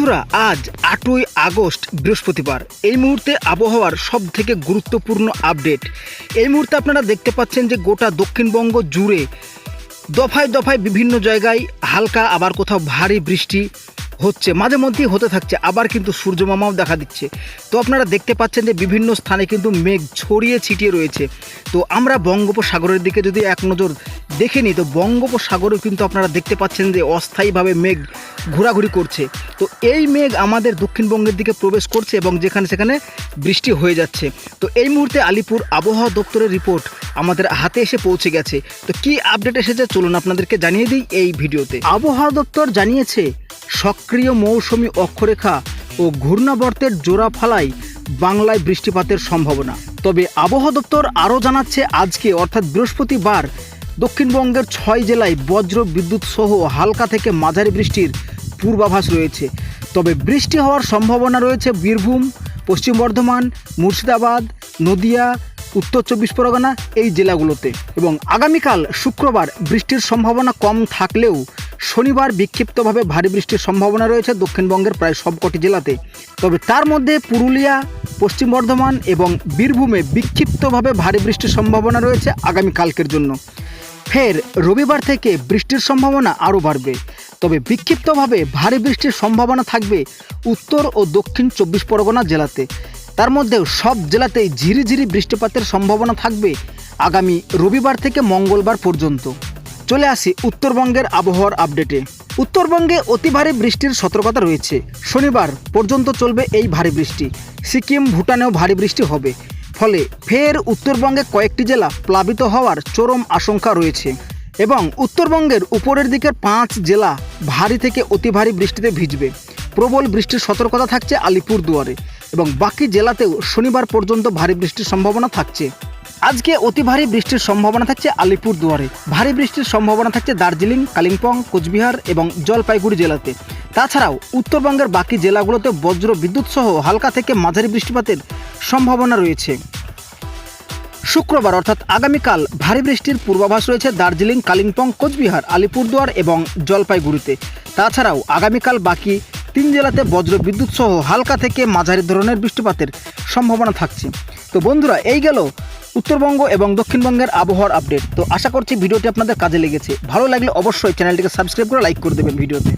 বন্ধুরা, আজ আটই আগস্ট, বৃহস্পতিবার। এই মুহূর্তে আবহাওয়ার সব থেকে গুরুত্বপূর্ণ আপডেট। এই মুহূর্তে আপনারা দেখতে পাচ্ছেন যে গোটা দক্ষিণবঙ্গ জুড়ে দফায় দফায় বিভিন্ন জায়গায় হালকা আবার কোথাও ভারী বৃষ্টি হচ্ছে। মাঝে মধ্যেই হতে থাকছে, আবার কিন্তু সূর্যমামাও দেখা দিচ্ছে। তো আপনারা দেখতে পাচ্ছেন যে বিভিন্ন স্থানে কিন্তু মেঘ ছড়িয়ে ছিটিয়ে রয়েছে। তো আমরা বঙ্গোপসাগরের দিকে যদি এক নজর দেখে নিই। তো বঙ্গোপসাগরেও কিন্তু আপনারা দেখতে পাচ্ছেন যে অস্থায়ীভাবে মেঘ ঘোরাঘুরি করছে। তো এই মেঘ আমাদের দক্ষিণবঙ্গের দিকে প্রবেশ করছে এবং যেখানে সেখানে বৃষ্টি হয়ে যাচ্ছে। তো এই মুহূর্তে আলিপুর আবহাওয়া দপ্তরের রিপোর্ট আমাদের হাতে এসে পৌঁছে গেছে। তো কি আপডেট এসেছে চলুন আপনাদেরকে জানিয়ে দিই এই ভিডিওতে। আবহাওয়া দপ্তর জানিয়েছে, সক্রিয় মৌসুমি অক্ষরেখা ও ঘূর্ণাবর্তের জোড়া ফালাই বাংলায় বৃষ্টিপাতের সম্ভাবনা। তবে আবহাওয়া দপ্তর আরও জানাচ্ছে, আজকে অর্থাৎ বৃহস্পতিবার দক্ষিণবঙ্গের ছয় জেলায় বজ্র, বিদ্যুৎ সহ হালকা থেকে মাঝারি বৃষ্টির পূর্বাভাস রয়েছে। তবে বৃষ্টি হওয়ার সম্ভাবনা রয়েছে বীরভূম, পশ্চিম বর্ধমান, মুর্শিদাবাদ, নদিয়া, উত্তর চব্বিশ পরগনা এই জেলাগুলোতে। এবং আগামীকাল শুক্রবার বৃষ্টির সম্ভাবনা কম থাকলেও শনিবার বিক্ষিপ্তভাবে ভারী বৃষ্টির সম্ভাবনা রয়েছে দক্ষিণবঙ্গের প্রায় সবকটি জেলাতে। তবে তার মধ্যে পুরুলিয়া, পশ্চিম বর্ধমান এবং বীরভূমে বিক্ষিপ্তভাবে ভারী বৃষ্টির সম্ভাবনা রয়েছে আগামীকালকের জন্য। ফের রবিবার থেকে বৃষ্টির সম্ভাবনা আরও বাড়বে। তবে বিক্ষিপ্তভাবে ভারী বৃষ্টির সম্ভাবনা থাকবে উত্তর ও দক্ষিণ চব্বিশ পরগনা জেলাতে। তার মধ্যেও সব জেলাতেই ঝিরিঝিরি বৃষ্টিপাতের সম্ভাবনা থাকবে আগামী রবিবার থেকে মঙ্গলবার পর্যন্ত। চলে আসি উত্তরবঙ্গের আবহাওয়ার আপডেটে। উত্তরবঙ্গে অতি ভারী বৃষ্টির সতর্কতা রয়েছে। শনিবার পর্যন্ত চলবে এই ভারী বৃষ্টি। সিকিম, ভুটানেও ভারী বৃষ্টি হবে। ফলে ফের উত্তরবঙ্গে কয়েকটি জেলা প্লাবিত হওয়ার চরম আশঙ্কা রয়েছে এবং উত্তরবঙ্গের উপরের দিকের পাঁচ জেলা ভারী থেকে অতি ভারী বৃষ্টিতে ভিজবে। প্রবল বৃষ্টির সতর্কতা থাকছে আলিপুর দুয়ারে এবং বাকি জেলাতেও শনিবার পর্যন্ত ভারী বৃষ্টির সম্ভাবনা থাকছে। আজকে অতি ভারী বৃষ্টির সম্ভাবনা থাকছে আলিপুর দুয়ারে ভারী বৃষ্টির সম্ভাবনা থাকছে দার্জিলিং, কালিম্পং, কোচবিহার এবং জলপাইগুড়ি জেলাতে। তাছাড়াও উত্তরবঙ্গের বাকি জেলাগুলোতে বজ্র বিদ্যুৎ সহ হালকা থেকে মাঝারি বৃষ্টিপাতের সম্ভাবনা রয়েছে। শুক্রবার, অর্থাৎ আগামীকাল, ভারী বৃষ্টির পূর্বাভাস রয়েছে দার্জিলিং, কালিম্পং, কোচবিহার, আলিপুরদুয়ার এবং জলপাইগুড়িতে। তাছাড়াও আগামীকাল বাকি তিন জেলাতে বজ্র বিদ্যুৎ সহ হালকা থেকে মাঝারি ধরনের বৃষ্টিপাতের সম্ভাবনা থাকছে। তো বন্ধুরা, এই গেল উত্তরবঙ্গ এবং দক্ষিণবঙ্গের আবহাওয়ার আপডেট। তো আশা করছি ভিডিওটি আপনাদের কাজে লেগেছে। ভালো লাগলে অবশ্যই চ্যানেলটিকে সাবস্ক্রাইব করে লাইক করে দেবেন ভিডিওতে।